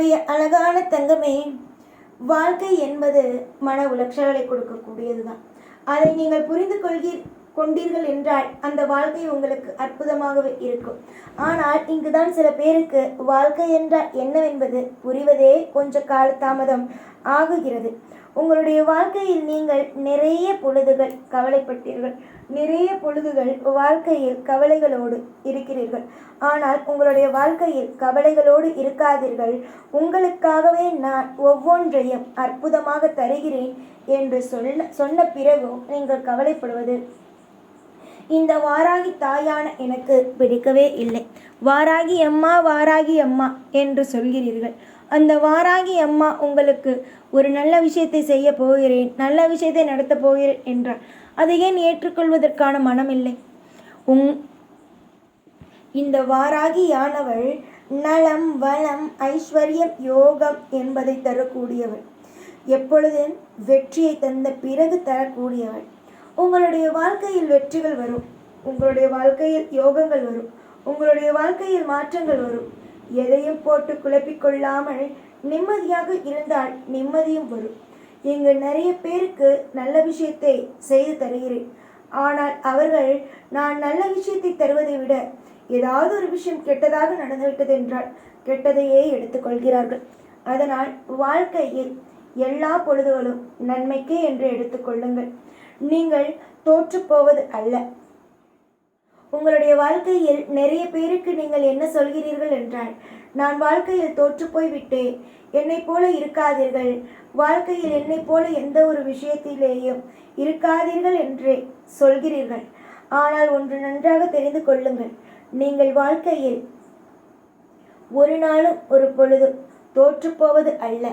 என்னுடைய அழகான தங்கமே. வாழ்க்கை என்பது மன உளைச்சல்களை கொடுக்கக்கூடியது தான் அதை நீங்கள் புரிந்து கொள்கிற கொண்டீர்கள் என்றால் அந்த வாழ்க்கை உங்களுக்கு அற்புதமாகவே இருக்கும். ஆனால் இங்குதான் சில பேருக்கு வாழ்க்கை என்றால் என்னவென்பது புரிவதே கொஞ்ச கால தாமதம் ஆகுகிறது. உங்களுடைய வாழ்க்கையில் நீங்கள் நிறைய பொழுதுகள் கவலைப்பட்டீர்கள். நிறைய பொழுதுகள் வாழ்க்கையில் கவலைகளோடு இருக்கிறீர்கள். ஆனால் உங்களுடைய வாழ்க்கையில் கவலைகளோடு இருக்காதீர்கள். உங்களுக்காகவே நான் ஒவ்வொன்றையும் அற்புதமாக தருகிறேன் என்று சொல்ல சொன்ன பிறகும் நீங்கள் கவலைப்படுவது இந்த வாராகி தாயான எனக்கு பிடிக்கவே இல்லை. வாராகி அம்மா வாராகி அம்மா என்று சொல்கிறீர்கள். அந்த வாராகி அம்மா உங்களுக்கு ஒரு நல்ல விஷயத்தை செய்ய போகிறேன் நல்ல விஷயத்தை நடத்தப் போகிறேன் என்றார் அதை ஏன் ஏற்றுக்கொள்வதற்கான மனம் இல்லை உங் இந்த வாராகியானவள் நலம் வளம் ஐஸ்வர்யம் யோகம் என்பதை தரக்கூடியவள். எப்பொழுதும் வெற்றியை தந்த பிறகு தரக்கூடியவள். உங்களுடைய வாழ்க்கையில் வெற்றிகள் வரும். உங்களுடைய வாழ்க்கையில் யோகங்கள் வரும். உங்களுடைய வாழ்க்கையில் மாற்றங்கள் வரும். எதையும் போட்டு குழப்பிக்கொள்ளாமல் நிம்மதியாக இருந்தால் நிம்மதியும் வரும். இங்கு நிறைய பேருக்கு நல்ல விஷயத்தை செய்து தருகிறேன். ஆனால் அவர்கள் நான் நல்ல விஷயத்தை தருவதை விட ஏதாவது ஒரு விஷயம் கெட்டதாக நடந்துவிட்டது என்றால் கெட்டதையே எடுத்துக்கொள்கிறார்கள் அதனால் வாழ்க்கையில் எல்லா பொழுதுகளும் நன்மைக்கே என்று எடுத்துக்கொள்ளுங்கள் நீங்கள் தோற்றுப்போவது அல்ல. உங்களுடைய வாழ்க்கையில் நிறைய பேருக்கு நீங்கள் என்ன சொல்கிறீர்கள் என்றால் நான் வாழ்க்கையில் தோற்றுப்போய் விட்டேன் என்னைப் போல இருக்காதீர்கள். வாழ்க்கையில் என்னைப் போல எந்த ஒரு விஷயத்திலேயும் இருக்காதீர்கள் என்றே சொல்கிறீர்கள். ஆனால் ஒன்று நன்றாக தெரிந்து கொள்ளுங்கள். நீங்கள் வாழ்க்கையில் ஒரு நாளும் ஒரு பொழுதும் தோற்றுப்போவது அல்ல.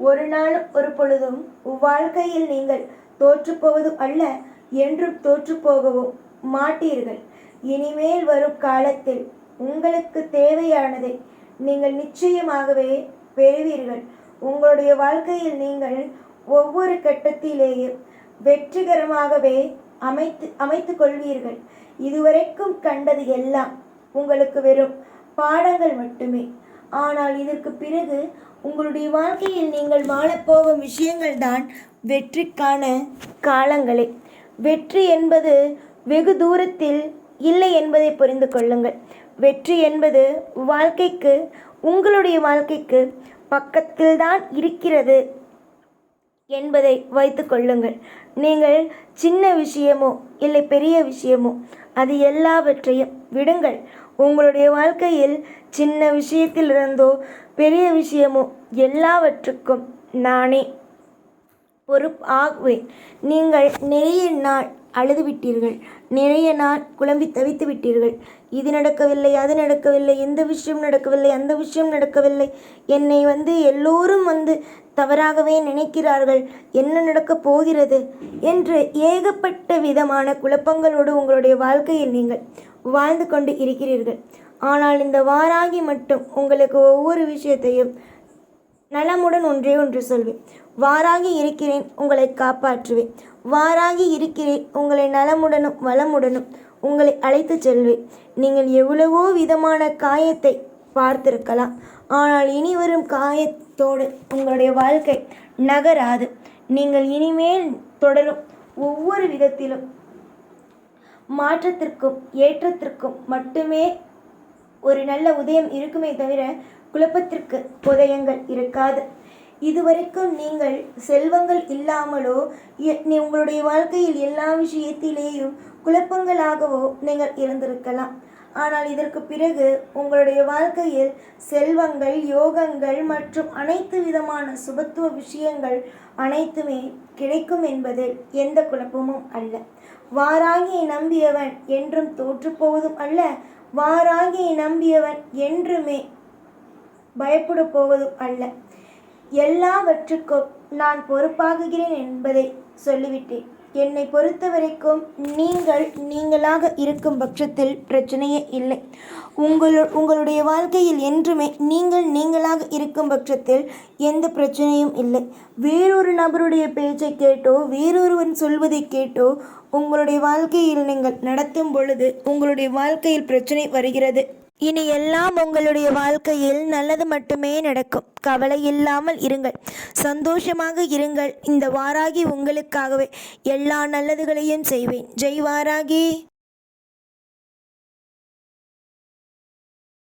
ஒரு நாளும் ஒரு பொழுதும் வாழ்க்கையில் நீங்கள் தோற்றுப்போவதும் அல்ல. என்றும் தோற்றுப்போகவும் மாட்டீர்கள். இனிமேல் வரும் காலத்தில் உங்களுக்கு தேவையானதை நீங்கள் நிச்சயமாகவே பெறுவீர்கள். உங்களுடைய வாழ்க்கையில் நீங்கள் ஒவ்வொரு கட்டத்திலேயும் வெற்றிகரமாகவே அமைத்து அமைத்து கொள்வீர்கள். இதுவரைக்கும் கண்டது எல்லாம் உங்களுக்கு வெறும் பாடங்கள் மட்டுமே. ஆனால் இதற்கு பிறகு உங்களுடைய வாழ்க்கையில் நீங்கள் வாழப்போகும் விஷயங்கள் தான் வெற்றிக்கான காலங்களே. வெற்றி என்பது வெகு தூரத்தில் இல்லை என்பதை புரிந்து கொள்ளுங்கள். வெற்றி என்பது வாழ்க்கைக்கு உங்களுடைய வாழ்க்கைக்கு பக்கத்தில்தான் இருக்கிறது என்பதை வைத்து கொள்ளுங்கள். நீங்கள் சின்ன விஷயமோ இல்லை பெரிய விஷயமோ அது எல்லாவற்றையும் விடுங்கள். உங்களுடைய வாழ்க்கையில் சின்ன விஷயத்திலிருந்தோ பெரிய விஷயமோ எல்லாவற்றுக்கும் நானே பொறுப்பாகுவேன். நீங்கள் நிறைய நாள் அழுது விட்டீர்கள் நிறைய நாள் குழம்பி தவித்து விட்டீர்கள் இது நடக்கவில்லை அது நடக்கவில்லை எந்த விஷயம் நடக்கவில்லை அந்த விஷயம் நடக்கவில்லை. என்னை வந்து எல்லோரும் வந்து தவறாகவே நினைக்கிறார்கள். என்ன நடக்கப் போகிறது என்று ஏகப்பட்ட விதமான குழப்பங்களோடு உங்களுடைய வாழ்க்கையில் நீங்கள் வாழ்ந்து கொண்டு இருக்கிறீர்கள். ஆனால் இந்த வாராகி மட்டும் உங்களுக்கு ஒவ்வொரு விஷயத்தையும் நலமுடன் ஒன்றே ஒன்று சொல்வேன். வாராகி இருக்கிறேன் உங்களை காப்பாற்றுவேன். வாராகி இருக்கிறேன் உங்களை நலமுடனும் வளமுடனும் உங்களை அழைத்து செல்வேன். நீங்கள் எவ்வளவோ விதமான காயத்தை பார்த்திருக்கலாம். ஆனால் இனி வரும் காயத்தோடு உங்களுடைய வாழ்க்கை நகராது. நீங்கள் இனிமேல் தொடரும் ஒவ்வொரு விதத்திலும் மாற்றத்திற்கும் ஏற்றத்திற்கும் மட்டுமே ஒரு நல்ல உதயம் இருக்குமே தவிர குழப்பத்திற்கு உதயங்கள் இருக்காது. இதுவரைக்கும் நீங்கள் செல்வங்கள் இல்லாமலோ எ- நீ உங்களுடைய வாழ்க்கையில் எல்லா விஷயத்திலேயும் குழப்பங்களாகவோ நீங்கள் இருந்திருக்கலாம். ஆனால் இதற்கு பிறகு உங்களுடைய வாழ்க்கையில் செல்வங்கள் யோகங்கள் மற்றும் அனைத்து விதமான சுபத்துவ விஷயங்கள் அனைத்துமே கிடைக்கும் என்பதில் எந்த குழப்பமும் அல்ல. வாராகியை நம்பியவன் என்றும் தோற்றுப்போவதும் அல்ல. வாராகியை நம்பியவன் என்றுமே பயப்பட போவதும் அல்ல. எல்லாவற்றுக்கும் நான் பொறுப்பாகுகிறேன் என்பதை சொல்லிவிட்டேன். என்னை பொறுத்தவரைக்கும் நீங்கள் நீங்களாக இருக்கும் பட்சத்தில் பிரச்சனையே இல்லை. உங்களு உங்களுடைய வாழ்க்கையில் என்றுமே நீங்கள் நீங்களாக இருக்கும் பட்சத்தில் எந்த பிரச்சனையும் இல்லை. வேறொரு நபருடைய பேச்சை கேட்டோ வேறொருவன் சொல்வதை கேட்டோ உங்களுடைய வாழ்க்கையில் நீங்கள் நடத்தும் பொழுது உங்களுடைய வாழ்க்கையில் பிரச்சனை வருகிறது. இனி எல்லாம் உங்களுடைய வாழ்க்கையில் நல்லது மட்டுமே நடக்கும். கவலை இல்லாமல் இருங்கள். சந்தோஷமாக இருங்கள். இந்த வாராகி உங்களுக்காகவே எல்லா நல்லதுகளையும் செய்வேன். ஜெய் வாராகி